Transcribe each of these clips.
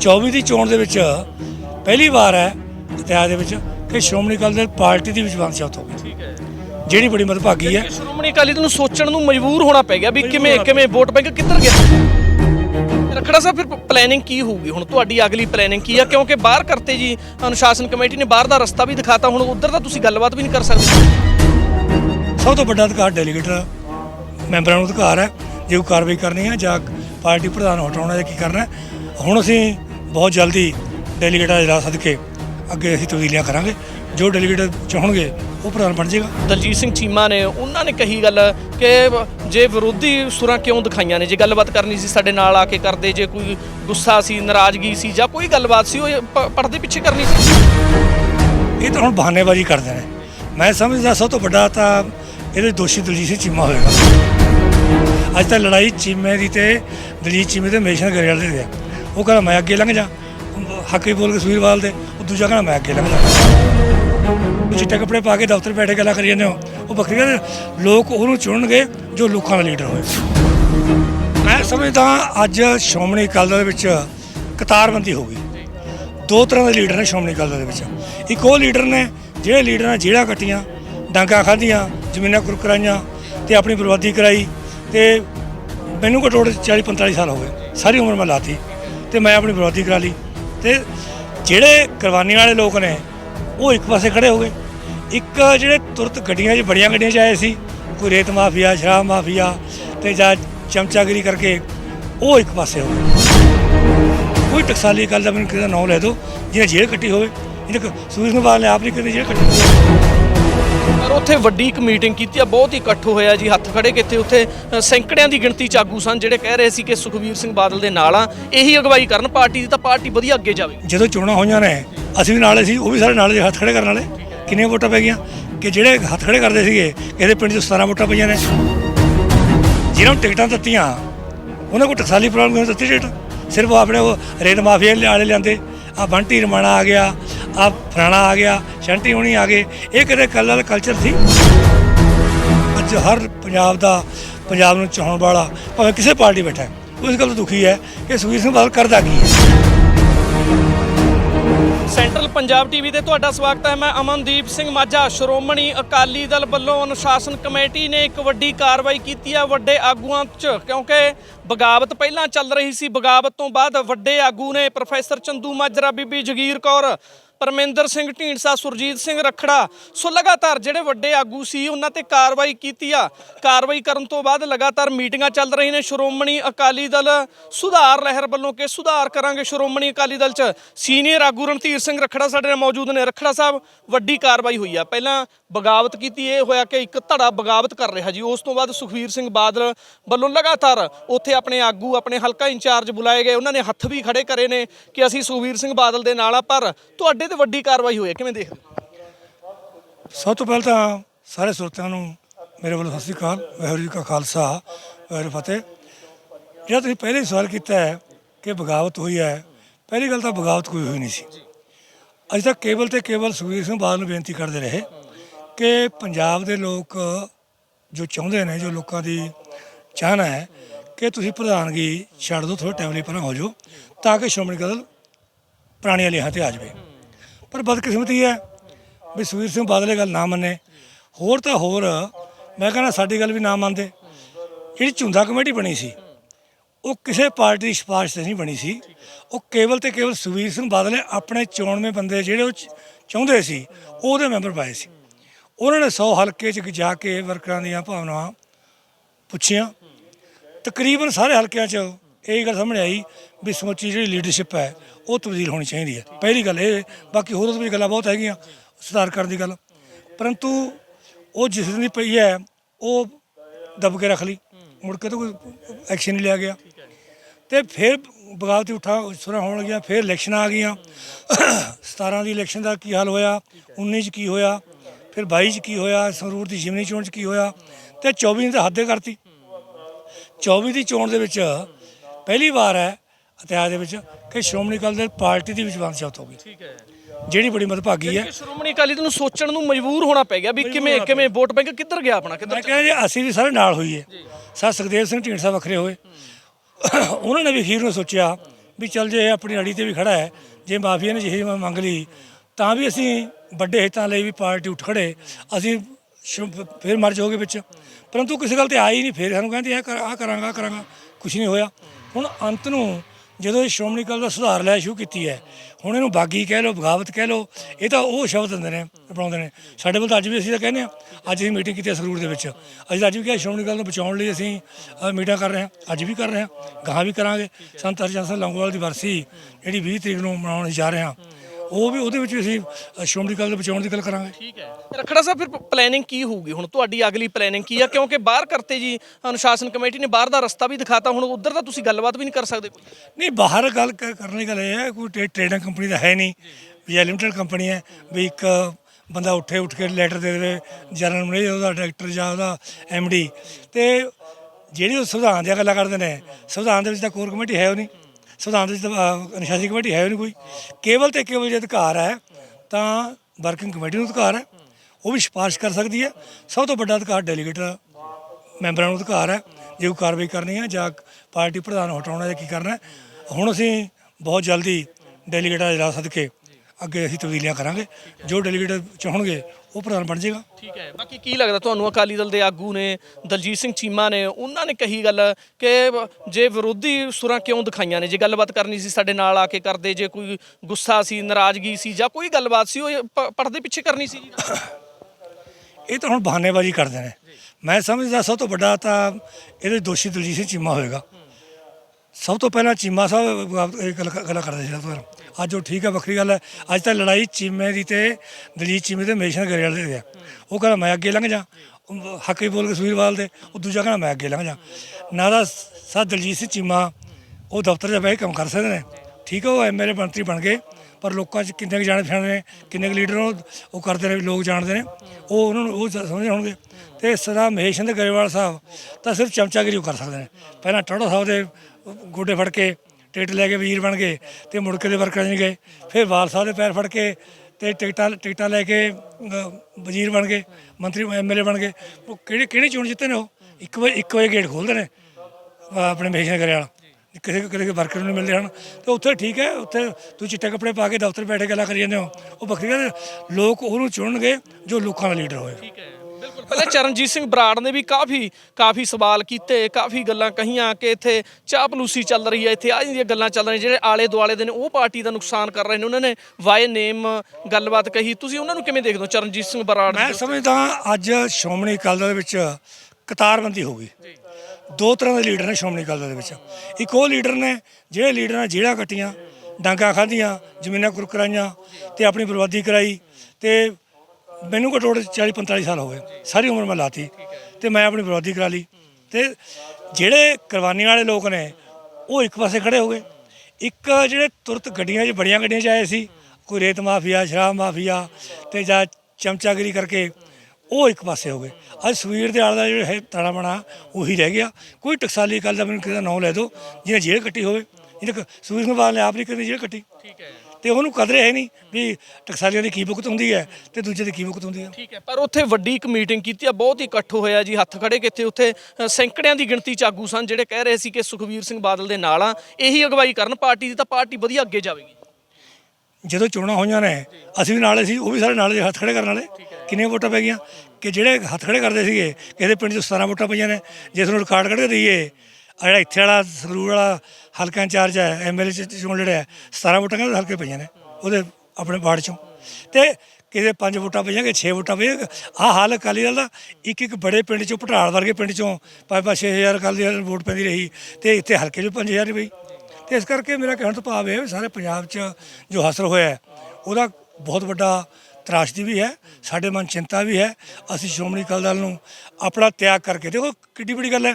24 ਦੀ ਚੋਣ ਦੇ ਵਿੱਚ ਪਹਿਲੀ ਵਾਰ ਹੈ ਇਤਿਹਾਸ ਦੇ ਵਿੱਚ ਕਿ ਸ਼੍ਰੋਮਣੀ ਅਕਾਲੀ ਦਲ ਪਾਰਟੀ ਦੀ ਵਿਚਵਾਨ ਸ਼ਬਦ ਹੋ ਗਈ ਠੀਕ ਹੈ। ਜਿਹੜੀ ਬੜੀ ਮਦਭਾਗੀ ਹੈ। ਸ਼੍ਰੋਮਣੀ ਅਕਾਲੀ ਦਲ ਨੂੰ ਸੋਚਣ ਨੂੰ ਮਜਬੂਰ ਹੋਣਾ ਪੈ ਗਿਆ ਵੀ ਕਿਵੇਂ ਕਿਵੇਂ ਵੋਟ ਬੈਂਕ ਕਿੱਧਰ ਗਿਆ? ਰਖੜਾ ਸਾਹਿਬ ਫਿਰ ਪਲੈਨਿੰਗ ਕੀ ਹੋਊਗੀ? ਹੁਣ ਤੁਹਾਡੀ ਅਗਲੀ ਪਲੈਨਿੰਗ ਕੀ ਆ? ਕਿਉਂਕਿ ਬਾਹਰ ਕਰਤੇ ਜੀ ਅਨੁਸ਼ਾਸਨ ਕਮੇਟੀ ਨੇ ਬਾਹਰ ਦਾ ਰਸਤਾ ਵੀ ਦਿਖਾਤਾ ਹੁਣ ਉਧਰ ਤਾਂ ਤੁਸੀਂ ਗੱਲਬਾਤ ਵੀ ਨਹੀਂ ਕਰ ਸਕਦੇ। ਸਭ ਤੋਂ ਵੱਡਾ ਅਧਿਕਾਰ ਡੈਲੀਗੇਟ ਮੈਂਬਰਾਂ ਨੂੰ ਅਧਿਕਾਰ ਹੈ। ਜੇ ਕੋਈ ਕਾਰਵਾਈ ਕਰਨੀ ਹੈ ਜਾਂ ਪਾਰਟੀ ਪ੍ਰਧਾਨ ਹਟਾਉਣਾ ਹੈ ਕੀ ਕਰਨਾ ਹੈ ਹੁਣ ਅਸੀਂ ਬਹੁਤ ਜਲਦੀ ਡੈਲੀਗੇਟਾਂ ਇਜਲਾਸ ਸੱਦ ਕੇ ਅੱਗੇ ਅਸੀਂ ਤਬਦੀਲੀਆਂ ਕਰਾਂਗੇ। ਜੋ ਡੈਲੀਗੇਟ ਚਾਹਣਗੇ ਉਹ ਪ੍ਰਧਾਨ ਬਣ ਜਾਏਗਾ। ਦਲਜੀਤ ਸਿੰਘ ਚੀਮਾ ਨੇ ਉਹਨਾਂ ਨੇ ਕਹੀ ਗੱਲ ਕਿ ਜੇ ਵਿਰੋਧੀ ਸੁਰਾਂ ਕਿਉਂ ਦਿਖਾਈਆਂ ਨੇ? ਜੇ ਗੱਲਬਾਤ ਕਰਨੀ ਸੀ ਸਾਡੇ ਨਾਲ ਆ ਕੇ ਕਰਦੇ ਜੇ ਕੋਈ ਗੁੱਸਾ ਸੀ ਨਾਰਾਜ਼ਗੀ ਸੀ ਜਾਂ ਕੋਈ ਗੱਲਬਾਤ ਸੀ ਉਹ ਪਰਦੇ ਪਿੱਛੇ ਕਰਨੀ ਸੀ। ਇਹ ਤਾਂ ਹੁਣ ਬਹਾਨੇਬਾਜ਼ੀ ਕਰਦੇ ਨੇ। ਮੈਂ ਸਮਝਦਾ ਸਭ ਤੋਂ ਵੱਡਾ ਤਾਂ ਇਹਦੇ ਦੋਸ਼ੀ ਦਲਜੀਤ ਸਿੰਘ ਚੀਮਾ ਹੋਏਗਾ। ਅੱਜ ਤਾਂ ਲੜਾਈ ਚੀਮੇ ਦੀ ਤੇ ਦਲਜੀਤ ਚੀਮੇ ਤੇ ਮੇਸ਼ਨ ਗਰੇਵਾਲ ਦੇ ਹੈ ਉਹ ਕਹਿੰਦਾ ਮੈਂ ਅੱਗੇ ਲੰਘ ਜਾ। ਹੱਕੀ ਬੋਲ ਕੇ ਸੁਖਬੀਰਵਾਲ ਦੇ, ਉਹ ਦੂਜਾ ਕਹਿੰਦਾ ਮੈਂ ਅੱਗੇ ਲੰਘ ਜਾ। ਚਿੱਟੇ ਕੱਪੜੇ ਪਾ ਕੇ ਦਫ਼ਤਰ ਬੈਠੇ ਗੱਲਾਂ ਕਰੀ ਜਾਂਦੇ ਹੋ। ਉਹ ਬੱਕਰੀ ਕਹਿੰਦੇ, ਲੋਕ ਉਹਨੂੰ ਚੁਣਨਗੇ ਜੋ ਲੋਕਾਂ ਦਾ ਲੀਡਰ ਹੋਏ ਮੈਂ ਸਮਝਦਾ ਅੱਜ ਸ਼੍ਰੋਮਣੀ ਅਕਾਲੀ ਦਲ ਦੇ ਵਿੱਚ ਕਤਾਰਬੰਦੀ ਹੋ ਗਈ। ਦੋ ਤਰ੍ਹਾਂ ਦੇ ਲੀਡਰ ਨੇ ਸ਼੍ਰੋਮਣੀ ਅਕਾਲੀ ਦਲ ਦੇ ਵਿੱਚ। ਇੱਕ ਉਹ ਲੀਡਰ ਨੇ, ਜਿਹੜੇ ਲੀਡਰ ਨੇ ਜਿਹੜਾ ਕੱਟੀਆਂ, ਡਾਂਗਾ ਖਾਧੀਆਂ, ਜ਼ਮੀਨਾਂ ਕੁਰਕਰਾਈਆਂ ਤੇ ਆਪਣੀ ਬਰਬਾਦੀ ਕਰਾਈ ਤੇ ਮੈਨੂੰ ਘੱਟੋ ਘੱਟ 40 45 ਸਾਲ ਹੋ ਗਏ। ਸਾਰੀ ਉਮਰ ਮੈਂ ਲਾਤੀ। ਤੇ ਮੈਂ ਆਪਣੀ ਬਰਬਾਦੀ ਕਰਾ ਲਈ। ਤੇ ਜਿਹੜੇ ਕੁਰਬਾਨੀ ਵਾਲੇ ਲੋਕ ਨੇ, ਉਹ ਇੱਕ ਪਾਸੇ ਖੜੇ ਹੋ ਗਏ। ਇੱਕ ਜਿਹੜੇ ਤੁਰਤ ਗੱਡੀਆਂ 'ਚ ਬੜੀਆਂ ਗੱਡੀਆਂ 'ਚ ਆਏ ਸੀ, ਕੋਈ ਰੇਤ ਮਾਫੀਆ, ਸ਼ਰਾਬ ਮਾਫੀਆ ਤੇ ਜਾਂ ਚਮਚਾਗਿਰੀ ਕਰਕੇ, ਉਹ ਇੱਕ ਪਾਸੇ ਹੋ ਗਏ। ਕੋਈ ਟਕਸਾਲੀ ਗੱਲ ਦਾ ਮੈਨੂੰ ਕਿਸੇ ਦਾ ਨਾਮ ਲੈ ਦਿਓ, ਜਿਹਨੇ ਜੇਲ੍ਹ ਕੱਟੀ ਹੋਵੇ। ਇਹਨੇ ਸੂਰਜ ਨੂੰ ਬਾਲ ਨੇ ਆਪ ਨਹੀਂ ਕਦੇ ਜੇਲ੍ਹ ਕੱਟੀ। ਉੱਥੇ ਵੱਡੀ ਇੱਕ ਮੀਟਿੰਗ ਕੀਤੀ ਆ ਬਹੁਤ ਹੀ ਇਕੱਠ ਹੋਇਆ ਜੀ ਹੱਥ ਖੜੇ ਕੀਤੇ ਉੱਥੇ ਅ, ਸੈਂਕੜਿਆਂ ਦੀ ਗਿਣਤੀ ਚ ਆਗੂ ਸਨ ਜਿਹੜੇ ਕਹਿ ਰਹੇ ਸੀ ਕਿ ਸੁਖਬੀਰ ਸਿੰਘ ਬਾਦਲ ਦੇ ਨਾਲ ਆ। ਇਹੀ ਅਗਵਾਈ ਕਰਨ ਪਾਰਟੀ ਦੀ ਤਾਂ ਪਾਰਟੀ ਵਧੀਆ ਅੱਗੇ ਜਾਵੇ। ਜਦੋਂ ਚੋਣਾਂ ਹੋਈਆਂ ਨੇ ਅਸੀਂ ਵੀ ਨਾਲੇ ਸੀ ਉਹ ਵੀ ਸਾਡੇ ਨਾਲੇ ਸੀ, ਹੱਥ ਖੜੇ ਕਰਨ ਵਾਲੇ। ਕਿੰਨੀਆਂ ਵੋਟਾਂ ਪੈ ਗਈਆਂ? ਕਿ ਜਿਹੜੇ ਹੱਥ ਖੜੇ ਕਰਦੇ ਸੀਗੇ ਇਹਦੇ ਪਿੰਡ 'ਚ 17 ਵੋਟਾਂ ਪਈਆਂ ਨੇ। ਜਿਹਨਾਂ ਨੂੰ ਟਿਕਟਾਂ ਦਿੱਤੀਆਂ ਉਹਨਾਂ ਕੋਲ ਟਕਸਾਲੀ ਪ੍ਰੋਬਲਮ ਦਿੱਤੀ ਟਿਕਟ। ਸਿਰਫ ਉਹ ਆਪਣੇ ਉਹ ਰੇਲ ਮਾਫੀਆ ਵਾਲੇ ਲਿਆਂਦੇ। ਆ ਬੰਟੀ ਰਮਾਣਾ ਆ ਗਿਆ ਆ ਫਰਾਣਾ ਆ ਗਿਆ ਸ਼ੰਟੀ ਹੁਣੀ ਆ ਗਏ। ਇਹ ਕਿਤੇ ਕੱਲ੍ਹ ਕਲਚਰ ਸੀ? ਅੱਜ ਹਰ ਪੰਜਾਬ ਦਾ ਪੰਜਾਬ ਨੂੰ ਚਾਹਣ ਵਾਲਾ ਭਾਵੇਂ ਕਿਸੇ ਪਾਰਟੀ ਬੈਠਾ ਹੈ, ਉਹ ਇਸ ਗੱਲ ਤੋਂ ਦੁਖੀ ਹੈ ਕਿ ਸੁਖਬੀਰ ਸਿੰਘ ਬਾਦਲ ਕਰਦਾ ਕੀ ਹੈ? ਸੈਂਟਰਲ ਪੰਜਾਬ ਟੀਵੀ ਤੇ ਤੁਹਾਡਾ ਸਵਾਗਤ ਹੈ। ਮੈਂ ਅਮਨਦੀਪ ਸਿੰਘ ਮਾਝਾ ਸ਼੍ਰੋਮਣੀ ਅਕਾਲੀ ਦਲ ਵੱਲੋਂ ਅਨੁਸ਼ਾਸਨ ਕਮੇਟੀ ਨੇ ਇੱਕ ਵੱਡੀ ਕਾਰਵਾਈ ਕੀਤੀ ਆ ਵੱਡੇ ਆਗੂਆਂ 'ਚ ਕਿਉਂਕਿ ਬਗਾਵਤ ਪਹਿਲਾਂ ਚੱਲ ਰਹੀ ਸੀ। ਬਗਾਵਤ ਤੋਂ ਬਾਅਦ ਵੱਡੇ ਆਗੂ ਨੇ ਪ੍ਰੋਫੈਸਰ ਚੰਦੂ ਮਾਜਰਾ ਬੀਬੀ ਜਗੀਰ ਕੌਰ ਪਰਮਿੰਦਰ ਸਿੰਘ, ਢੀਂਡਸਾ ਸੁਰਜੀਤ ਸਿੰਘ ਰਖੜਾ। ਸੋ ਲਗਾਤਾਰ ਜਿਹੜੇ ਵੱਡੇ ਆਗੂ ਸੀ, ਉਹਨਾਂ ਤੇ ਕਾਰਵਾਈ ਕੀਤੀ ਆ। ਕਾਰਵਾਈ ਕਰਨ ਤੋਂ ਬਾਅਦ ਲਗਾਤਾਰ ਮੀਟਿੰਗਾਂ ਚੱਲ ਰਹੀਆਂ ਨੇ। ਸ਼੍ਰੋਮਣੀ ਅਕਾਲੀ ਦਲ ਸੁਧਾਰ ਲਹਿਰ ਵੱਲੋਂ ਕਿ ਸੁਧਾਰ ਕਰਾਂਗੇ ਸ਼੍ਰੋਮਣੀ ਅਕਾਲੀ ਦਲ ਚ। ਸੀਨੀਅਰ ਆਗੂ ਰਣਧੀਰ ਸਿੰਘ ਰਖੜਾ ਸਾਡੇ ਨਾਲ ਮੌਜੂਦ ਨੇ। ਰਖੜਾ ਸਾਹਿਬ, ਵੱਡੀ ਕਾਰਵਾਈ ਹੋਈ ਆ। ਪਹਿਲਾਂ ਬਗਾਵਤ ਕੀਤੀ, ਇਹ ਹੋਇਆ ਕਿ ਇੱਕ ਧੜਾ ਬਗਾਵਤ ਕਰ ਰਿਹਾ ਜੀ। ਉਸ ਤੋਂ ਬਾਅਦ ਸੁਖਵੀਰ ਸਿੰਘ ਬਾਦਲ ਵੱਲੋਂ ਲਗਾਤਾਰ ਉੱਥੇ ਆਪਣੇ ਆਗੂ, ਆਪਣੇ ਹਲਕਾ ਇੰਚਾਰਜ ਬੁਲਾਏ ਗਏ। ਉਹਨਾਂ ਨੇ ਹੱਥ ਵੀ ਖੜੇ ਕਰੇ ਨੇ ਕਿ ਅਸੀਂ ਸੁਖਵੀਰ ਸਿੰਘ ਬਾਦਲ ਦੇ ਨਾਲ ਆ, ਪਰ ਤੁਹਾਡੇ ਤੇ ਵੱਡੀ ਕਾਰਵਾਈ ਹੋਈ ਹੈ, ਕਿਵੇਂ ਦੇਖਦੇ ਹੋ? ਸਭ ਤੋਂ ਪਹਿਲਾਂ ਤਾਂ ਸਾਰੇ ਸਰੋਤਿਆਂ ਨੂੰ ਮੇਰੇ ਵੱਲੋਂ ਸਤਿ ਸ੍ਰੀ ਅਕਾਲ, ਵਾਹਿਗੁਰੂ ਜੀ ਕਾ ਖਾਲਸਾ, ਵਾਹਿਗੁਰੂ ਫਤਿਹ। ਜਿਹੜਾ ਤੁਸੀਂ ਪਹਿਲੇ ਹੀ ਸਵਾਲ ਕੀਤਾ ਹੈ ਕਿ ਬਗਾਵਤ ਹੋਈ ਹੈ, ਪਹਿਲੀ ਗੱਲ ਤਾਂ ਬਗਾਵਤ ਕੋਈ ਹੋਈ ਨਹੀਂ ਸੀ। ਅੱਜ ਤੱਕ ਕੇਵਲ ਤੇ ਕੇਵਲ ਸੁਖਬੀਰ ਸਿੰਘ ਬਾਦਲ ਨੂੰ ਬੇਨਤੀ ਕਰਦੇ ਰਹੇ ਕਿ ਪੰਜਾਬ ਦੇ ਲੋਕ ਜੋ ਚਾਹੁੰਦੇ ਨੇ, ਜੋ ਲੋਕਾਂ ਦੀ ਚਾਹਨਾ ਹੈ ਕਿ ਤੁਸੀਂ ਪ੍ਰਧਾਨਗੀ ਛੱਡ ਦਿਓ ਥੋੜਾ ਟਾਈਮ ਲਈ ਪਰਾਂ ਹੋ ਜਾਓ, ਤਾਂ ਕਿ ਸ਼੍ਰੋਮਣੀ ਅਕਾਲੀ ਦਲ ਪੁਰਾਣੀਆਂ ਲਿਹਾਂ ਤੇ ਆ ਜਾਵੇ। ਪਰ ਬਦਕਿਸਮਤੀ ਹੈ ਵੀ ਸੁਖਬੀਰ ਸਿੰਘ ਬਾਦਲ ਇਹ ਗੱਲ ਨਾ ਮੰਨੇ। ਹੋਰ ਤਾਂ ਹੋਰ, ਮੈਂ ਕਹਿੰਦਾ ਸਾਡੀ ਗੱਲ ਵੀ ਨਾ ਮੰਨਦੇ। ਜਿਹੜੀ ਝੁੰਦਾ ਕਮੇਟੀ ਬਣੀ ਸੀ, ਉਹ ਕਿਸੇ ਪਾਰਟੀ ਦੀ ਸਿਫਾਰਿਸ਼ ਤੇ ਨਹੀਂ ਬਣੀ ਸੀ। ਉਹ ਕੇਵਲ ਤੇ ਕੇਵਲ ਸੁਖਬੀਰ ਸਿੰਘ ਬਾਦਲ ਨੇ ਆਪਣੇ ਚੋਣਵੇਂ ਬੰਦੇ ਜਿਹੜੇ ਉਹ ਚਾਹੁੰਦੇ ਸੀ, ਉਹਦੇ ਮੈਂਬਰ ਪਾਏ ਸੀ। ਉਹਨਾਂ ਨੇ 100 ਹਲਕੇ 'ਚ ਜਾ ਕੇ ਵਰਕਰਾਂ ਦੀਆਂ ਭਾਵਨਾਵਾਂ ਪੁੱਛੀਆਂ। ਤਕਰੀਬਨ ਸਾਰੇ ਹਲਕਿਆਂ 'ਚ ਇਹ ਗੱਲ ਸਾਹਮਣੇ ਆਈ ਵੀ ਸਮੁੱਚੀ ਜਿਹੜੀ ਲੀਡਰਸ਼ਿਪ ਹੈ ਉਹ ਤਬਦੀਲ ਹੋਣੀ ਚਾਹੀਦੀ ਹੈ। ਪਹਿਲੀ ਗੱਲ ਇਹ, ਬਾਕੀ ਹੋਰ ਤਾਂ ਵੀ ਗੱਲਾਂ ਬਹੁਤ ਹੈਗੀਆਂ, ਸੁਧਾਰ ਕਰਨ ਦੀ ਗੱਲ। ਪਰੰਤੂ ਉਹ ਜਿਸ ਦਿਨ ਦੀ ਪਈ ਹੈ, ਉਹ ਦਬ ਕੇ ਰੱਖ ਲਈ। ਮੁੜ ਕੇ ਤਾਂ ਕੋਈ ਐਕਸ਼ਨ ਨਹੀਂ ਲਿਆ ਗਿਆ। ਤੇ ਫਿਰ ਬਗਾਵਤੀ ਉਠਾ ਸੁਰਾ ਹੋਣ ਲੱਗਿਆ, ਫਿਰ ਇਲੈਕਸ਼ਨਾਂ ਆ ਗਈਆਂ। 17 ਦੀ ਇਲੈਕਸ਼ਨ ਦਾ ਕੀ ਹਾਲ ਹੋਇਆ 19 ਚ ਕੀ ਹੋਇਆ, ਫਿਰ 22 ਚ ਕੀ ਹੋਇਆ, ਸੰਗਰੂਰ ਦੀ ਜਿਮਨੀ ਚੋਣ ਚ ਕੀ ਹੋਇਆ, ਤੇ 24 ਨੇ ਤਾਂ ਹੱਦੇ ਕਰਤੀ। 24 ਦੀ ਚੋਣ ਦੇ ਵਿੱਚ ਪਹਿਲੀ ਵਾਰ ਹੈ ਇਤਿਹਾਸ ਦੇ ਵਿੱਚ ਕਿ ਸ਼੍ਰੋਮਣੀ ਅਕਾਲੀ ਦਲ ਪਾਰਟੀ ਦੀ ਵਿਚਵਾਨ ਸ਼ਬਦ ਹੋ ਗਈ। ਠੀਕ ਹੈ। ਜਿਹੜੀ ਬੜੀ ਮਦਭਾਗੀ ਹੈ। ਸ਼੍ਰੋਮਣੀ ਅਕਾਲੀ ਦਲ ਨੂੰ ਸੋਚਣ ਨੂੰ ਮਜਬੂਰ ਹੋਣਾ ਪੈ ਗਿਆ ਵੀ ਕਿਵੇਂ ਕਿਵੇਂ ਵੋਟ ਬੈਂਕ ਕਿੱਧਰ ਗਿਆ ਆਪਣਾ ਕਿੱਧਰ ਮੈਂ ਕਹਿੰਦਾ ਜੀ ਅਸੀਂ ਵੀ ਸਾਰੇ ਨਾਲ ਹੋਈਏ। ਸਰ ਸੁਖਦੇਵ ਸਿੰਘ ਢੀਂਡਸਾ ਵੱਖਰੇ ਹੋਏ। ਉਹਨਾਂ ਨੇ ਵੀ ਅਖੀਰ ਨੂੰ ਸੋਚਿਆ ਵੀ ਚੱਲ ਜੇ ਆਪਣੀ ਅੜੀ ਤੇ ਵੀ ਖੜਾ ਹੈ ਜੇ ਮਾਫੀਆ ਨੇ ਜਿਹੀ ਮੰਗ ਲਈ ਤਾਂ ਵੀ ਅਸੀਂ ਵੱਡੇ ਹਿੱਤਾਂ ਲਈ ਵੀ ਪਾਰਟੀ ਉੱਠ ਖੜੇ। ਅਸੀਂ ਫਿਰ ਮਰ ਜਾਓਗੇ ਵਿੱਚ। ਪਰੰਤੂ ਕਿਸੇ ਗੱਲ ਤੇ ਆਈ ਨਹੀਂ ਫਿਰ ਸਾਨੂੰ ਕਹਿੰਦੇ ਆ ਕਰਾਂਗਾ ਕਰਾਂਗਾ। ਕੁਝ ਨਹੀਂ ਹੋਇਆ। ਹੁਣ ਅੰਤ ਨੂੰ ਜਦੋਂ ਇਹ ਸ਼੍ਰੋਮਣੀ ਅਕਾਲੀ ਦਾ ਸੁਧਾਰ ਲੈ ਸ਼ੁਰੂ ਕੀਤੀ ਹੈ ਹੁਣ ਇਹਨੂੰ ਬਾਗੀ ਕਹਿ ਲਓ ਬਗਾਵਤ ਕਹਿ ਲਓ ਇਹ ਤਾਂ ਉਹ ਸ਼ਬਦ ਦਿੰਦੇ ਨੇ ਬਣਾਉਂਦੇ ਨੇ। ਸਾਡੇ ਵੱਲ ਤਾਂ ਅੱਜ ਵੀ ਅਸੀਂ ਤਾਂ ਕਹਿੰਦੇ ਆ ਅੱਜ ਅਸੀਂ ਮੀਟਿੰਗ ਕੀਤੀ ਹੈ ਸੰਗਰੂਰ ਦੇ ਵਿੱਚ। ਅਸੀਂ ਤਾਂ ਅੱਜ ਵੀ ਕਿਹਾ ਸ਼੍ਰੋਮਣੀ ਅਕਾਲੀ ਨੂੰ ਬਚਾਉਣ ਲਈ ਅਸੀਂ ਅ, ਮੀਟਿੰਗ ਕਰ ਰਹੇ ਹਾਂ ਅੱਜ ਵੀ ਕਰ ਰਹੇ ਹਾਂ ਗਾਹਾਂ ਵੀ ਕਰਾਂਗੇ। ਸੰਤ ਹਰਜਨ ਸਿੰਘ ਲੰਗੋਵਾਲ ਦੀ ਵਰਸੀ ਜਿਹੜੀ 20 ਤਰੀਕ ਨੂੰ ਮਨਾਉਣ ਜਾ ਰਹੇ ਹਾਂ। ਉਹ ਵੀ ਉਹਦੇ ਵਿੱਚ ਵੀ ਅਸੀਂ ਸ਼੍ਰੋਮਣੀ ਅਕਾਲੀ ਬਚਾਉਣ ਦੀ ਗੱਲ ਕਰਾਂਗੇ। ਠੀਕ ਹੈ। ਰਖੜਾ ਸਾਹਿਬ ਫਿਰ ਪਲੈਨਿੰਗ ਕੀ ਹੋਊਗੀ? ਹੁਣ ਤੁਹਾਡੀ ਅਗਲੀ ਪਲੈਨਿੰਗ ਕੀ ਆ? ਕਿਉਂਕਿ ਬਾਹਰ ਕਰਤੇ ਜੀ ਅਨੁਸ਼ਾਸਨ ਕਮੇਟੀ ਨੇ ਬਾਹਰ ਦਾ ਰਸਤਾ ਵੀ ਦਿਖਾਤਾ ਹੁਣ ਉਧਰ ਤਾਂ ਤੁਸੀਂ ਗੱਲਬਾਤ ਵੀ ਨਹੀਂ ਕਰ ਸਕਦੇ ਕੋਈ। ਨਹੀਂ ਬਾਹਰ ਗੱਲ ਕਰਨ ਦੀ ਗੱਲ ਇਹ ਹੈ ਕੋਈ ਟ੍ਰੇ- ਟ੍ਰੇਡਿੰਗ ਕੰਪਨੀ ਤਾਂ ਹੈ ਨਹੀਂ। ਵੀ ਇਹ ਲਿਮਟਿਡ ਕੰਪਨੀ ਹੈ ਵੀ ਇੱਕ ਬੰਦਾ ਉੱਠੇ ਉੱਠ ਕੇ ਲੈਟਰ ਦੇ ਦੇਵੇ ਜਨਰਲ ਮੈਨੇਜਰ ਉਹਦਾ ਡਾਇਰੈਕਟਰ ਜਾਂ ਉਹਦਾ ਐਮਡੀ ਤੇ ਜਿਹੜੀ ਉਹ ਸੰਵਿਧਾਨ ਦੀਆਂ ਗੱਲਾਂ ਕਰਦੇ ਨੇ ਸੰਵਿਧਾਨ ਦੇ ਵਿੱਚ ਤਾਂ ਕੋਰ ਕਮੇਟੀ ਹੈ ਉਹ ਨਹੀਂ। ਸੰਵਿਧਾਨ ਦੇ ਵਿੱਚ ਤਾਂ ਅਹ, ਅਨੁਸ਼ਾਸਨੀ ਕਮੇਟੀ ਹੈ ਉਹ ਨਹੀਂ ਕੋਈ। ਕੇਵਲ ਤੇ ਕੇਵਲ ਜੇ ਅਧਿਕਾਰ ਹੈ ਤਾਂ ਵਰਕਿੰਗ ਕਮੇਟੀ ਨੂੰ ਅਧਿਕਾਰ ਹੈ। ਉਹ ਵੀ ਸਿਫਾਰਿਸ਼ ਕਰ ਸਕਦੀ ਹੈ। ਸਭ ਤੋਂ ਵੱਡਾ ਅਧਿਕਾਰ ਡੈਲੀਗੇਟ ਮੈਂਬਰਾਂ ਨੂੰ ਅਧਿਕਾਰ ਹੈ। ਜੇ ਕੋਈ ਕਾਰਵਾਈ ਕਰਨੀ ਹੈ ਜਾਂ ਪਾਰਟੀ ਪ੍ਰਧਾਨ ਨੂੰ ਹਟਾਉਣਾ ਜਾਂ ਕੀ ਕਰਨਾ ਹੈ ਹੁਣ ਅਸੀਂ ਬਹੁਤ ਜਲਦੀ ਡੈਲੀਗੇਟਾਂ ਦਾ ਇਜਲਾਸ ਸੱਦ ਕੇ ਅੱਗੇ ਅਸੀਂ ਤਬਦੀਲੀਆਂ ਕਰਾਂਗੇ। ਜੋ ਡੈਲੀਗੇਟ ਚਾਹਣਗੇ ਉਹ ਪ੍ਰਧਾਨ ਬਣ ਜਾਏਗਾ। ਠੀਕ ਹੈ। ਬਾਕੀ ਕੀ ਲੱਗਦਾ ਤੁਹਾਨੂੰ ਅਕਾਲੀ ਦਲ ਦੇ ਆਗੂ ਨੇ ਦਲਜੀਤ ਸਿੰਘ ਚੀਮਾ ਨੇ ਉਹਨਾਂ ਨੇ ਕਹੀ ਗੱਲ ਕਿ ਜੇ ਵਿਰੋਧੀ ਸੁਰਾਂ ਕਿਉਂ ਦਿਖਾਈਆਂ ਨੇ? ਜੇ ਗੱਲਬਾਤ ਕਰਨੀ ਸੀ ਸਾਡੇ ਨਾਲ ਆ ਕੇ ਕਰਦੇ ਜੇ ਕੋਈ ਗੁੱਸਾ ਸੀ ਨਾਰਾਜ਼ਗੀ ਸੀ ਜਾਂ ਕੋਈ ਗੱਲਬਾਤ ਸੀ ਉਹ ਪਰਦੇ ਪਿੱਛੇ ਕਰਨੀ ਸੀ ਇਹ ਤਾਂ ਹੁਣ ਬਹਾਨੇਬਾਜ਼ੀ ਕਰਦੇ ਨੇ। ਮੈਂ ਸਮਝਦਾ ਸਭ ਤੋਂ ਵੱਡਾ ਤਾਂ ਇਹਦੇ ਦੋਸ਼ੀ ਦਲਜੀਤ ਸਿੰਘ ਚੀਮਾ ਹੋਏਗਾ। ਸਭ ਤੋਂ ਪਹਿਲਾਂ ਚੀਮਾ ਸਾਹਿਬ ਇਹ ਗੱਲ ਗੱਲਾਂ ਕਰਦੇ ਸੀ ਸਭ ਅੱਜ ਉਹ ਠੀਕ ਹੈ, ਵੱਖਰੀ ਗੱਲ ਹੈ। ਅੱਜ ਤਾਂ ਲੜਾਈ ਚੀਮੇ ਦੀ ਤੇ ਦਲਜੀਤ ਚੀਮੇ ਤੇ ਮੇਸ਼ਨ ਗਰੇਵਾਲ ਦੀ ਹੈ ਉਹ ਕਹਿੰਦਾ, ਮੈਂ ਅੱਗੇ ਲੰਘ ਜਾ। ਹੱਕੀ ਬੋਲ ਕੇ ਸੁਖਬੀਰਵਾਲ ਦੇ। ਉਹ ਦੂਜਾ ਕਹਿੰਦਾ, ਮੈਂ ਅੱਗੇ ਲੰਘ ਜਾ। ਨਾ ਦਾ ਸਾ ਦਲਜੀਤ ਸਿੰਘ ਚੀਮਾ, ਉਹ ਦਫ਼ਤਰ 'ਚ ਬਹਿ ਕੇ ਕੰਮ ਕਰ ਸਕਦੇ ਨੇ। ਠੀਕ ਹੈ, ਉਹ ਐਮਐਲਏ ਮੰਤਰੀ ਬਣ ਗਏ। ਪਰ ਲੋਕਾਂ 'ਚ ਕਿੰਨੇ ਕੁ ਜਾਣੇ ਪਛਾਣਦੇ ਨੇ, ਕਿੰਨੇ ਕੁ ਲੀਡਰ ਉਹ ਉਹ ਕਰਦੇ ਨੇ ਲੋਕ ਜਾਣਦੇ ਨੇ। ਉਹ ਉਹਨਾਂ ਨੂੰ ਉਹ ਸਮਝ ਹੋਣਗੇ। ਤੇ ਸਦਾ ਮਹੇਸ਼ ਚੰਦਰ ਗਰੇਵਾਲ ਸਾਹਿਬ ਤਾਂ ਸਿਰਫ ਚਮਚਾਗਿਰੀ ਉਹ ਕਰ ਸਕਦੇ ਨੇ। ਪਹਿਲਾਂ ਟੋੜਾ ਸਾਹਿਬ ਦੇ ਗੋਡੇ ਫੜ ਕੇ, ਟਿਕਟ ਲੈ ਕੇ ਵਜ਼ੀਰ ਬਣ ਗਏ ਤੇ ਮੁੜ ਕੇ ਦੇ ਵਰਕਰਾਂ ਨਹੀਂ ਗਏ। ਫਿਰ ਵਾਲ ਸਾਹਿਬ ਦੇ ਪੈਰ ਫੜ ਕੇ ਤੇ ਟਿਕਟਾਂ ਟਿਕਟਾਂ ਲੈ ਕੇ ਵਜ਼ੀਰ ਬਣ ਗਏ, ਮੰਤਰੀ ਐਮਐਲਏ ਬਣ ਗਏ। ਉਹ ਕਿਹੜੇ, ਕਿਹੜੀ ਚੋਣ ਜਿੱਤੇ ਨੇ ਉਹ? ਇੱਕ ਵਜੇ ਇੱਕ ਵਜੇ ਗੇਟ ਖੋਲਦੇ ਨੇ ਆਪਣੇ ਮਹੇਸ਼ ਨਗਰ ਵਾਲਾ। ਕਿਸੇ ਕਿਸੇ ਵਰਕਰ ਨੂੰ ਮਿਲਦੇ ਹਨ। ਤੇ ਉੱਥੇ ਠੀਕ ਹੈ, ਉੱਥੇ ਤੁਸੀਂ ਚਿੱਟੇ ਕੱਪੜੇ ਪਾ ਕੇ ਦਫ਼ਤਰ ਬੈਠੇ ਗੱਲਾਂ ਕਰੀ ਜਾਂਦੇ ਹੋ। ਉਹ ਵੱਖਰੀ ਗੱਲ ਲੋਕ ਉਹਨੂੰ ਚੁਣਨਗੇ ਜੋ ਲੋਕਾਂ ਦਾ ਲੀਡਰ ਹੋਏ ਪਹਿਲਾਂ ਚਰਨਜੀਤ ਸਿੰਘ ਬਰਾੜ ਨੇ ਵੀ ਕਾਫੀ ਕਾਫੀ ਸਵਾਲ ਕੀਤੇ ਕਾਫੀ ਗੱਲਾਂ ਕਹੀਆਂ ਕਿ ਇੱਥੇ ਚਾਪਲੂਸੀ ਚੱਲ ਰਹੀ ਹੈ ਇੱਥੇ ਆਹ ਜਿਹੜੀਆਂ ਗੱਲਾਂ ਚੱਲ ਰਹੀਆਂ ਜਿਹੜੇ ਆਲੇ ਦੁਆਲੇ ਦੇ ਨੇ ਉਹ ਪਾਰਟੀ ਦਾ ਨੁਕਸਾਨ ਕਰ ਰਹੇ ਨੇ ਉਹਨਾਂ ਨੇ ਵਾਏ ਨੇਮ ਗੱਲਬਾਤ ਕਹੀ। ਤੁਸੀਂ ਉਹਨਾਂ ਨੂੰ ਕਿਵੇਂ ਦੇਖਦੇ ਹੋ ਚਰਨਜੀਤ ਸਿੰਘ ਬਰਾੜ ਮੈਂ ਸਮਝਦਾ ਅੱਜ ਸ਼੍ਰੋਮਣੀ ਅਕਾਲੀ ਦਲ ਦੇ ਵਿੱਚ ਕਤਾਰਬੰਦੀ ਹੋ ਗਈ। ਦੋ ਤਰ੍ਹਾਂ ਦੇ ਲੀਡਰ ਨੇ ਸ਼੍ਰੋਮਣੀ ਅਕਾਲੀ ਦਲ ਦੇ ਵਿੱਚ। ਇੱਕ ਉਹ ਲੀਡਰ ਨੇ ਜਿਹੜੇ ਲੀਡਰ ਨੇ ਜਿਹੜਾ ਕੱਟੀਆਂ ਡਾਂਗਾ ਖਾਧੀਆਂ ਜ਼ਮੀਨਾਂ ਕੁਰਕਰਾਈਆਂ ਤੇ ਆਪਣੀ ਬਰਬਾਦੀ ਕਰਾਈ ਤੇ ਮੈਨੂੰ ਘੱਟੋ ਘੱਟ 40 45 ਸਾਲ ਹੋ ਗਏ। ਸਾਰੀ ਉਮਰ ਮੈਂ ਲਾਤੀ ਤੇ ਮੈਂ ਆਪਣੀ ਬਰਬਾਦੀ ਕਰਾ ਲਈ। ਤੇ ਜਿਹੜੇ ਕੁਰਬਾਨੀ ਵਾਲੇ ਲੋਕ ਨੇ, ਉਹ ਇੱਕ ਪਾਸੇ ਖੜੇ ਹੋ ਗਏ। ਇੱਕ ਜਿਹੜੇ ਤੁਰਤ ਗੱਡੀਆਂ 'ਚ ਬੜੀਆਂ ਗੱਡੀਆਂ 'ਚ ਆਏ ਸੀ, ਕੋਈ ਰੇਤ ਮਾਫੀਆ, ਸ਼ਰਾਬ ਮਾਫੀਆ ਤੇ ਜਾਂ ਚਮਚਾਗਿਰੀ ਕਰਕੇ, ਉਹ ਇੱਕ ਪਾਸੇ ਹੋ ਗਏ। ਅੱਜ ਸਵੀਰ ਦੇ ਆਲ ਦਾ ਜਿਹੜਾ ਹੈ ਤਾਣਾ ਬਣਾ, ਉਹੀ ਰਹਿ ਗਿਆ। ਕੋਈ ਟਕਸਾਲੀ ਗੱਲ ਦਾ ਮੈਨੂੰ ਕਿਸੇ ਦਾ ਨਾਮ ਲੈ ਦਿਓ, ਜਿਹਨੇ ਜੇਲ੍ਹ ਕੱਟੀ ਹੋਵੇ। ਜਿਹਨੇ ਸਵੀਰ ਸਿੰਘ ਬਾਲ ਨੇ ਆਪ ਨਹੀਂ ਕਦੀ ਜੇਲ੍ਹ ਕੱਟੀ। ਠੀਕ ਹੈ। ਤੇ ਉਹਨੂੰ ਕਦਰੇ ਹੈ ਨਹੀਂ ਵੀ ਟਕਸਾਲੀਆਂ ਦੀ ਕੀ ਭੁਗਤ ਹੁੰਦੀ ਹੈ ਤੇ ਦੂਜੇ ਦੀ ਕੀ ਭੁਗਤ ਹੁੰਦੀ ਹੈ। ਠੀਕ ਹੈ ਪਰ ਉੱਥੇ ਵੱਡੀ ਇੱਕ ਮੀਟਿੰਗ ਕੀਤੀ ਆ ਬਹੁਤ ਹੀ ਇਕੱਠ ਹੋਇਆ ਜੀ ਹੱਥ ਖੜੇ ਕੀਤੇ ਉੱਥੇ ਅ, ਸੈਂਕੜਿਆਂ ਦੀ ਗਿਣਤੀ ਚ ਆਗੂ ਸਨ ਜਿਹੜੇ ਕਹਿ ਰਹੇ ਸੀ ਕਿ ਸੁਖਵੀਰ ਸਿੰਘ ਬਾਦਲ ਦੇ ਨਾਲ ਆ ਇਹੀ ਅਗਵਾਈ ਕਰਨ ਪਾਰਟੀ ਦੀ ਤਾਂ ਪਾਰਟੀ ਵਧੀਆ ਅੱਗੇ ਜਾਵੇਗੀ। ਜਦੋਂ ਚੋਣਾਂ ਹੋਈਆਂ ਨੇ ਅਸੀਂ ਵੀ ਨਾਲੇ ਸੀ ਉਹ ਵੀ ਸਾਰੇ ਨਾਲੇ ਹੱਥ ਖੜੇ ਕਰਨ ਵਾਲੇ। ਕਿੰਨੀਆਂ ਵੋਟਾਂ ਪੈ ਗਈਆਂ? ਕਿ ਜਿਹੜੇ ਹੱਥ ਖੜੇ ਕਰਦੇ ਸੀਗੇ ਕਿਸੇ ਦੇ ਪਿੰਡ 'ਚ 17 ਵੋਟਾਂ ਪਈਆਂ ਨੇ ਜਿਸ ਨੂੰ ਰਿਕਾਰਡ ਕੱਢ ਕੇ ਦਈਏ ਜਿਹੜਾ ਇੱਥੇ ਵਾਲਾ ਸੰਗਰੂਰ ਵਾਲਾ ਹਲਕਾ ਇੰਚਾਰਜ ਹੈ ਐਮਐਲਏ ਚ ਚੋਣ ਲੜਿਆ 17 ਵੋਟਾਂ ਕਹਿੰਦੇ ਹਲਕੇ ਪਈਆਂ ਨੇ, ਉਹਦੇ ਆਪਣੇ ਵਾਰਡ ਚੋਂ। ਤੇ ਕਿਤੇ ਪੰਜ ਵੋਟਾਂ ਪਈਆਂ ਕਿ 6 ਵੋਟਾਂ ਪਈਆਂ, ਆਹ ਹਾਲ ਅਕਾਲੀ ਦਲ ਦਾ ਇੱਕ ਇੱਕ ਬੜੇ ਪਿੰਡ ਚੋਂ ਪਟਾਲ ਵਰਗੇ ਪਿੰਡ ਚੋਂ ਪੰਜ ਪੰਜ 6000 ਅਕਾਲੀ ਦਲ ਵੋਟ ਪੈਂਦੀ ਰਹੀ, ਤੇ ਇੱਥੇ ਹਲਕੇ 'ਚ 5000 ਹੀ ਪਈ। ਤੇ ਇਸ ਕਰਕੇ ਮੇਰਾ ਕਹਿਣ ਤੋਂ ਭਾਵ ਇਹ ਵੀ ਸਾਰੇ ਪੰਜਾਬ 'ਚ ਜੋ ਹਾਸਲ ਹੋਇਆ ਉਹਦਾ ਬਹੁਤ ਵੱਡਾ ਤਰਾਸ਼ਦੀ ਵੀ ਹੈ, ਸਾਡੇ ਮਨ ਚਿੰਤਾ ਵੀ ਹੈ, ਅਸੀਂ ਸ਼੍ਰੋਮਣੀ ਅਕਾਲੀ ਦਲ ਨੂੰ ਆਪਣਾ ਤਿਆਗ ਕਰਕੇ ਦੇਖੋ, ਕਿੱਡੀ ਵੱਡੀ ਗੱਲ ਹੈ।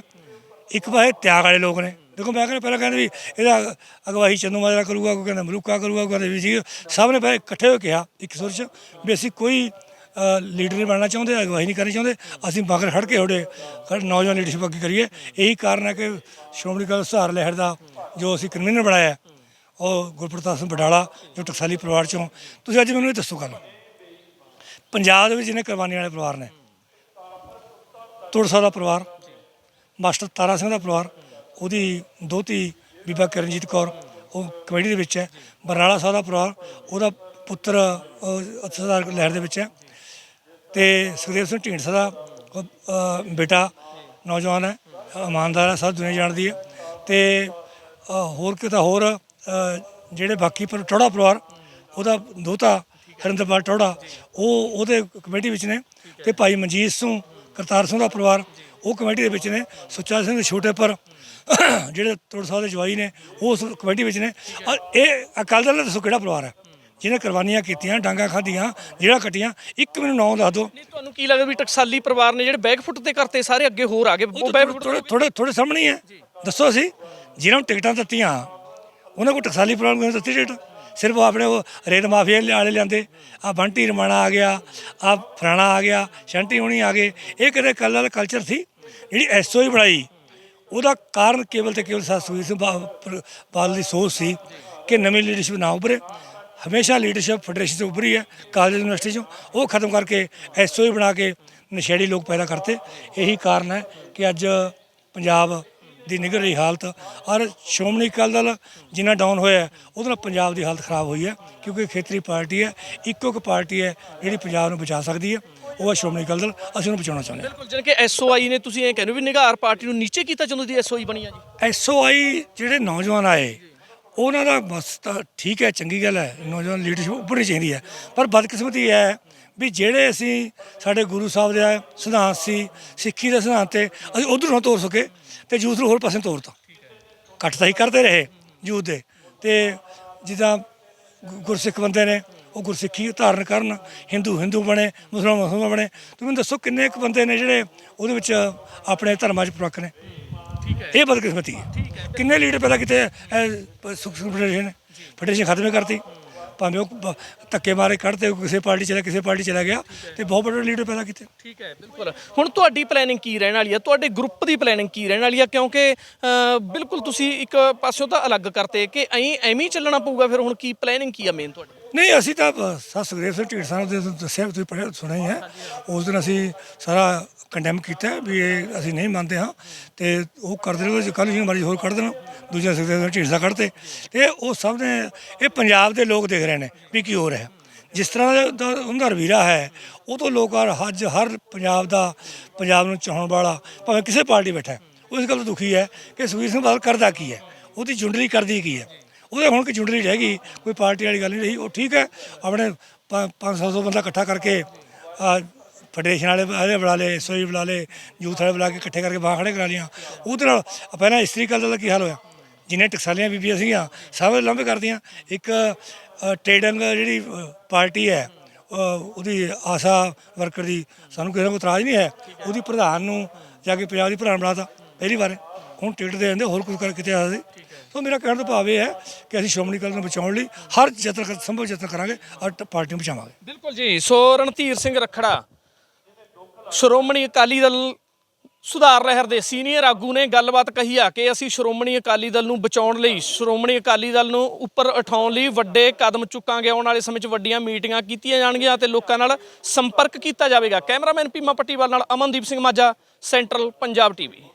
ਇੱਕ ਪਾਸੇ ਤਿਆਗ ਵਾਲੇ ਲੋਕ ਨੇ। ਦੇਖੋ ਮੈਂ ਕਹਿੰਦਾ ਪਹਿਲਾਂ ਕਹਿੰਦੇ ਵੀ ਇਹਦਾ ਅਗਵਾਈ ਚੰਦੂ ਮਾਜਰਾ ਕਰੂਗਾ, ਕੋਈ ਕਹਿੰਦਾ ਮਲੂਕਾ ਕਰੂਗਾ, ਕੋਈ ਕਹਿੰਦਾ ਵੀ ਸੀ ਸਭ ਨੇ ਪਹਿਲੇ ਇਕੱਠੇ ਹੋ ਕੇ ਕਿਹਾ, ਇੱਕ ਸੁਰ 'ਚ, ਵੀ ਅਸੀਂ ਕੋਈ ਲੀਡਰ ਨਹੀਂ ਬਣਨਾ ਚਾਹੁੰਦੇ, ਅਗਵਾਈ ਨਹੀਂ ਕਰਨੀ ਚਾਹੁੰਦੇ। ਅਸੀਂ ਮਗਰ ਖੜ ਕੇ ਤੁਹਾਡੇ ਨੌਜਵਾਨ ਲੀਡਰਸ਼ਿਪ ਅੱਗੇ ਕਰੀਏ। ਇਹੀ ਕਾਰਨ ਹੈ ਕਿ ਸ਼੍ਰੋਮਣੀ ਅਕਾਲੀ ਸੁਧਾਰ ਲਹਿਰ ਦਾ ਜੋ ਅਸੀਂ ਕਨਵੀਨਰ ਬਣਾਇਆ, ਉਹ ਗੁਰਪ੍ਰਤਾਪ ਸਿੰਘ ਬਟਾਲਾ ਜੋ ਟਕਸਾਲੀ ਪਰਿਵਾਰ ਚੋਂ। ਤੁਸੀਂ ਅੱਜ ਮੈਨੂੰ ਇਹ ਦੱਸੋ ਗੱਲ। ਪੰਜਾਬ ਦੇ ਵਿੱਚ ਜਿਹਨੇ ਕੁਰਬਾਨੀ ਵਾਲੇ ਪਰਿਵਾਰ ਨੇ, ਤੁਰਸਾ ਦਾ ਪਰਿਵਾਰ ਮਾਸਟਰ ਤਾਰਾ ਸਿੰਘ ਦਾ ਪਰਿਵਾਰ, ਉਹਦੀ ਦੋਤੀ ਬੀਬਾ ਕਰਨਜੀਤ ਕੌਰ, ਉਹ ਕਮੇਟੀ ਦੇ ਵਿੱਚ ਹੈ। ਬਰਨਾਲਾ ਸਾਹਿਬ ਦਾ ਪਰਿਵਾਰ, ਉਹਦਾ ਪੁੱਤਰ ਉਹ ਲਹਿਰ ਦੇ ਵਿੱਚ ਹੈ। ਤੇ ਸੁਖਦੇਵ ਸਿੰਘ ਢੀਂਡਸਾ ਦਾ ਬੇਟਾ ਨੌਜਵਾਨ ਹੈ, ਇਮਾਨਦਾਰ ਹੈ, ਸਭ ਦੁਨੀਆ ਜਾਣਦੀ ਹੈ। ਤੇ ਹੋਰ ਕਿਤਾ ਹੋਰ ਜਿਹੜੇ ਬਾਕੀ ਪਰ ਟੋੜਾ ਪਰਿਵਾਰ, ਉਹਦਾ ਦੋਤਾ ਹਰਿੰਦਰਪਾਲ ਟੋੜਾ ਉਹ, ਉਹਦੇ ਕਮੇਟੀ ਵਿੱਚ ਨੇ। ਤੇ ਭਾਈ ਮਨਜੀਤ ਸਿੰਘ, ਕਰਤਾਰ ਸਿੰਘ ਦਾ ਪਰਿਵਾਰ ਉਹ ਕਮੇਟੀ ਦੇ ਵਿੱਚ ਨੇ ਸੁੱਚਾ ਸਿੰਘ ਛੋਟੇ ਪਰ ਜਿਹੜੇ ਤੋੜ ਸਾਹਿਬ ਦੇ ਜਵਾਈ ਨੇ ਉਹ ਉਸ ਕਮੇਟੀ ਵਿੱਚ ਨੇ। ਔਰ ਇਹ ਅਕਾਲੀ ਦਲ ਦਾ ਦੱਸੋ ਕਿਹੜਾ ਪਰਿਵਾਰ ਹੈ? ਜਿਹਨੇ ਕੁਰਬਾਨੀਆਂ ਕੀਤੀਆਂ ਡਾਂਗਾ ਖਾਧੀਆਂ ਜਿਹੜਾ ਕੱਟੀਆਂ ਇੱਕ ਮੈਨੂੰ ਨਾਮ ਦੱਸ ਦਿਓ। ਨਹੀਂ ਤੁਹਾਨੂੰ ਕੀ ਲੱਗਦਾ ਵੀ ਟਕਸਾਲੀ ਪਰਿਵਾਰ ਨੇ ਜਿਹੜੇ ਬੈਕਫੁੱਟ ਤੇ ਕਰਤੇ ਸਾਰੇ ਅੱਗੇ ਹੋਰ ਆ ਗਏ ਉਹ ਬੈਕਫੁੱਟ ਥੋੜੇ ਥੋੜੇ ਸਾਹਮਣੇ ਹੀ ਦੱਸੋ ਅਸੀਂ ਜਿਹਨਾਂ ਨੂੰ ਟਿਕਟਾਂ ਦਿੱਤੀਆਂ ਉਹਨਾਂ ਕੋਲ ਟਕਸਾਲੀ ਪ੍ਰੋਗਰਾਮ ਨੂੰ ਦਿੱਤੀ ਟਿਕਟ। ਸਿਰਫ ਆਪਣੇ ਉਹ ਰੇਤ ਮਾਫੀਆ ਵਾਲੇ ਲਿਆਂਦੇ। ਆ ਬੰਟੀ ਰਮਾਣਾ ਆ ਗਿਆ ਆ ਫਰਾਣਾ ਆ ਗਿਆ ਸ਼ੰਟੀ ਹੁਣੀ ਆ ਗਏ। ਇਹ ਕਿਤੇ ਕੱਲ੍ਹ ਵਾਲਾ ਕਲਚਰ ਸੀ? ਜਿਹੜੀ ਐਸਓਈ ਬਣਾਈ, ਉਹਦਾ ਕਾਰਨ ਕੇਵਲ ਤੇ ਕੇਵਲ ਸਾਸੂਈ ਸਿੰਘ ਬਾਦਲ ਦੀ ਸੋਚ ਸੀ ਕਿ ਨਵੀਂ ਲੀਡਰਸ਼ਿਪ ਨਾ ਉੱਭਰੇ। ਹਮੇਸ਼ਾ ਲੀਡਰਸ਼ਿਪ ਫੈਡਰੇਸ਼ਨ ਤੋਂ ਉੱਭਰੀ ਹੈ ਕਾਲਜ ਯੂਨੀਵਰਸਿਟੀ ਚੋਂ। ਉਹ ਖਤਮ ਕਰਕੇ ਐਸਓਈ ਬਣਾ ਕੇ ਨਸ਼ੇੜੀ ਲੋਕ ਪੈਦਾ ਕਰਤੇ। ਇਹੀ ਕਾਰਨ ਹੈ ਕਿ ਅੱਜ ਪੰਜਾਬ ਦੀ ਨਿਗਰ ਰਹੀ ਹਾਲਤ ਔਰ ਸ਼੍ਰੋਮਣੀ ਅਕਾਲੀ ਦਲ ਜਿੰਨਾ ਡਾਊਨ ਹੋਇਆ ਉਹਦੇ ਨਾਲ ਪੰਜਾਬ ਦੀ ਹਾਲਤ ਖਰਾਬ ਹੋਈ ਹੈ, ਕਿਉਂਕਿ ਖੇਤਰੀ ਪਾਰਟੀ ਹੈ, ਇੱਕੋ ਇੱਕ ਪਾਰਟੀ ਹੈ ਜਿਹੜੀ ਪੰਜਾਬ ਨੂੰ ਬਚਾ ਸਕਦੀ ਹੈ। ਉਹ ਹੈ ਸ਼੍ਰੋਮਣੀ ਅਕਾਲੀ ਦਲ ਅਸੀਂ ਉਹਨੂੰ ਬਚਾਉਣਾ ਚਾਹੁੰਦੇ ਹਾਂ। ਬਿਲਕੁਲ ਜਿਵੇਂ ਕਿ ਐਸਓਆਈ ਨੇ ਤੁਸੀਂ ਇਹ ਕਹਿੰਦੇ ਹੋ ਵੀ ਨਿਗਾਰ ਪਾਰਟੀ ਨੂੰ ਨੀਚੇ ਕੀਤਾ ਜਦੋਂ ਦੀ ਐਸਓਆਈ ਬਣੀ ਆ ਜੀ। ਐਸਓਆਈ ਜਿਹੜੇ ਨੌਜਵਾਨ ਆਏ ਉਹਨਾਂ ਦਾ ਬਸ ਤਾਂ ਠੀਕ ਹੈ ਚੰਗੀ ਗੱਲ ਹੈ ਨੌਜਵਾਨ ਲੀਡਰਸ਼ਿਪ ਉੱਭਰਨੀ ਚਾਹੀਦੀ ਹੈ। ਪਰ ਬਦਕਿਸਮਤੀ ਹੈ ਵੀ ਜਿਹੜੇ ਅਸੀਂ ਸਾਡੇ ਗੁਰੂ ਸਾਹਿਬ ਦੇ ਸਿਧਾਂਤ ਸੀ ਸਿੱਖੀ ਦੇ ਸਿਧਾਂਤ ਤੇ ਅਸੀਂ ਉਧਰ ਨਾ ਤੋਰ ਸਕੇ ਤੇ ਯੂਥ ਨੂੰ ਹੋਰ ਪਾਸੇ ਤੋਰਤਾ। ਕੱਟ ਤਾਂ ਹੀ ਕਰਦੇ ਰਹੇ ਯੂਥ ਦੇ ਤੇ ਜਿੱਦਾਂ ਗੁ- ਗੁਰਸਿੱਖ ਬੰਦੇ ਨੇ ਉਹ ਗੁਰਸਿੱਖੀ ਧਾਰਨ ਕਰਨ ਹਿੰਦੂ ਹਿੰਦੂ ਬਣੇ ਮੁਸਲਮਾਨ ਮੁਸਲਮਾਨ ਬਣੇ। ਤੁਸੀਂ ਮੈਨੂੰ ਦੱਸੋ ਕਿੰਨੇ ਕੁ ਬੰਦੇ ਨੇ ਜਿਹੜੇ ਉਹਦੇ ਵਿੱਚ ਆਪਣੇ ਧਰਮਾਂ 'ਚ ਪ੍ਰਵੱਕ ਨੇ? ਠੀਕ ਹੈ। ਇਹ ਬਦਕਿਸਮਤੀ ਹੈ। ਕਿੰਨੇ ਲੀਡਰ ਪਹਿਲਾਂ ਕਿਤੇ ਸੁਖ ਫੈਡਰੇਸ਼ਨ ਖਤਮ ਕਰਤੀ। ਭਾਵੇਂ ਉਹ ਧੱਕੇ ਮਾਰੇ ਕੱਢਦੇ ਕਿਸੇ ਪਾਰਟੀ ਚਲਾ ਕਿਸੇ ਪਾਰਟੀ ਚਲਾ ਗਿਆ ਤੇ ਬਹੁਤ ਵੱਡੇ ਲੀਡਰ ਪੈਦਾ ਕੀਤੇ। ਠੀਕ ਹੈ ਬਿਲਕੁਲ। ਹੁਣ ਤੁਹਾਡੀ ਪਲੈਨਿੰਗ ਕੀ ਰਹਿਣ ਵਾਲੀ ਹੈ? ਤੁਹਾਡੇ ਗਰੁੱਪ ਦੀ ਪਲੈਨਿੰਗ ਕੀ ਰਹਿਣ ਵਾਲੀ ਹੈ? ਕਿਉਂਕਿ ਬਿਲਕੁਲ ਤੁਸੀਂ ਇੱਕ ਪਾਸਿਓਂ ਤਾਂ ਅਲੱਗ ਕਰਤੇ ਕਿ ਐਂ ਐਵੇਂ ਹੀ ਚੱਲਣਾ ਪਊਗਾ ਫਿਰ ਹੁਣ ਕੀ ਪਲੈਨਿੰਗ ਕੀ ਆ ਮੇਨ ਤੁਹਾਡੀ? ਨਹੀਂ ਅਸੀਂ ਤਾਂ ਸਾ ਸੁਖਦੇਵ ਸਿੰਘ ਢੀਂਡ ਸਾਹਿਬ ਦੇ ਦੱਸਿਆ ਵੀ ਤੁਸੀਂ ਪੜ੍ਹਿਆ ਸੁਣਿਆ ਹੀ ਹੈ। ਉਸ ਦਿਨ ਅਸੀਂ ਸਾਰਾ ਕੰਡੈਮ ਕੀਤਾ ਵੀ ਇਹ ਅਸੀਂ ਨਹੀਂ ਮੰਨਦੇ ਹਾਂ ਤੇ ਉਹ ਕਰਦੇ ਰਹੇ ਕੱਲ ਜਿਹਨੂੰ ਮਰਜ਼ੀ ਹੋਰ ਕੱਢ ਦੇਣਾ ਦੂਜਾ ਸੁਖਦੇਵ ਸਿੰਘ ਢੀਂਡ ਸਾਹਿਬ ਕੱਢਤੇ। ਤੇ ਉਹ ਸਭ ਨੇ ਇਹ ਪੰਜਾਬ ਦੇ ਲੋਕ ਦੇਖ ਰਹੇ ਨੇ ਵੀ ਕੀ ਹੋ ਰਿਹਾ। ਜਿਸ ਤਰ੍ਹਾਂ ਦਾ ਉਹਦਾ ਰਵੀਰਾ ਹੈ ਉਹ ਤੋਂ ਲੋਕ ਹਰ ਹੱਜ ਹਰ ਪੰਜਾਬ ਦਾ ਪੰਜਾਬ ਨੂੰ ਚਾਹਣ ਵਾਲਾ ਭਾਵੇਂ ਕਿਸੇ ਪਾਰਟੀ ਬੈਠਾ ਹੈ, ਉਹ ਇਸ ਗੱਲ ਤੋਂ ਦੁਖੀ ਹੈ ਕਿ ਸੁਖਬੀਰ ਸਿੰਘ ਬਾਦਲ ਕਰਦਾ ਕੀ ਹੈ? ਉਹਦੀ ਜੁੰਡਲੀ ਕਰਦੀ ਕੀ ਹੈ? ਉਹਦੇ ਹੁਣ ਕਿ ਜੁੰਡਲੀ ਰਹਿ ਗਈ ਕੋਈ ਪਾਰਟੀ ਵਾਲੀ ਗੱਲ ਨਹੀਂ ਰਹੀ ਉਹ ਠੀਕ ਹੈ ਆਪਣੇ 500 ਬੰਦਾ ਇਕੱਠਾ ਕਰਕੇ ਫੈਡਰੇਸ਼ਨ ਵਾਲੇ ਵਾਲੇ ਬੁਲਾ ਲਏ ਸੋਈ ਬੁਲਾ ਲਏ ਯੂਥ ਵਾਲੇ ਬੁਲਾ ਕੇ ਇਕੱਠੇ ਕਰਕੇ ਬਾਹਰ ਖੜੇ ਕਰਾ ਲੀਆਂ ਉਹਦੇ ਨਾਲ ਪਹਿਲਾਂ ਇਸਤਰੀ ਕਲ ਦਾ ਕੀ ਹਾਲ ਹੋਇਆ? ਜਿੰਨੇ ਟਕਸਾਲੀਆਂ ਬੀਬੀਆਂ ਸੀਗੀਆਂ ਸਭ ਲੰਬੇ ਕਰਦੀਆਂ। ਇੱਕ ਅ, ਜਿਹੜੀ ਪਾਰਟੀ ਹੈ ਅ, ਉਹਦੀ ਆਸਾ ਵਰਕਰ ਦੀ ਸਾਨੂੰ ਕਿਸੇ ਨੂੰ ਇਤਰਾਜ਼ ਨਹੀਂ ਹੈ। ਉਹਦੀ ਪ੍ਰਧਾਨ ਨੂੰ ਜਾ ਕੇ ਪੰਜਾਬ ਦੀ ਪ੍ਰਧਾਨ ਬਣਾਤਾ। ਪਹਿਲੀ ਵਾਰ ਹੁਣ ਟਿਕਟ ਦੇ ਦਿੰਦੇ ਹੋਰ ਕੁਝ ਕਰ ਕਿਤੇ ਆ ਸੋ ਮੇਰਾ ਕਹਿਣ ਦਾ ਭਾਵ ਇਹ ਹੈ ਕਿ ਅਸੀਂ ਸ਼੍ਰੋਮਣੀ ਅਕਾਲੀ ਦਲ ਨੂੰ ਬਚਾਉਣ ਲਈ ਹਰ ਯਤਨ ਕਰ- ਸੰਭਵ ਯਤਨ ਕਰਾਂਗੇ ਔਰ ਪਾਰਟੀ ਨੂੰ ਬਚਾਵਾਂਗੇ। ਬਿਲਕੁਲ ਜੀ। ਸੋ ਰਣਧੀਰ ਸਿੰਘ ਰੱਖੜਾ, ਸ਼੍ਰੋਮਣੀ ਅਕਾਲੀ ਦਲ ਸੁਧਾਰ ਲਹਿਰ ਦੇ ਸੀਨੀਅਰ ਆਗੂ ਨੇ ਗੱਲਬਾਤ ਕਹੀ ਆ ਕਿ ਅਸੀਂ ਸ਼੍ਰੋਮਣੀ ਅਕਾਲੀ ਦਲ ਨੂੰ ਬਚਾਉਣ ਲਈ, ਸ਼੍ਰੋਮਣੀ ਅਕਾਲੀ ਦਲ ਨੂੰ ਉੱਪਰ ਉਠਾਉਣ ਲਈ ਵੱਡੇ ਕਦਮ ਚੁੱਕਾਂਗੇ। ਆਉਣ ਵਾਲੇ ਸਮੇਂ 'ਚ ਵੱਡੀਆਂ ਮੀਟਿੰਗਾਂ ਕੀਤੀਆਂ ਜਾਣਗੀਆਂ ਤੇ ਲੋਕਾਂ ਨਾਲ ਸੰਪਰਕ ਕੀਤਾ ਜਾਵੇਗਾ। ਕੈਮਰਾਮੈਨ ਪੀਮਾ ਪੱਟੀਵਾਲ ਨਾਲ ਅਮਨਦੀਪ ਸਿੰਘ ਮਾਝਾ, ਸੈਂਟਰਲ ਪੰਜਾਬ ਟੀਵੀ।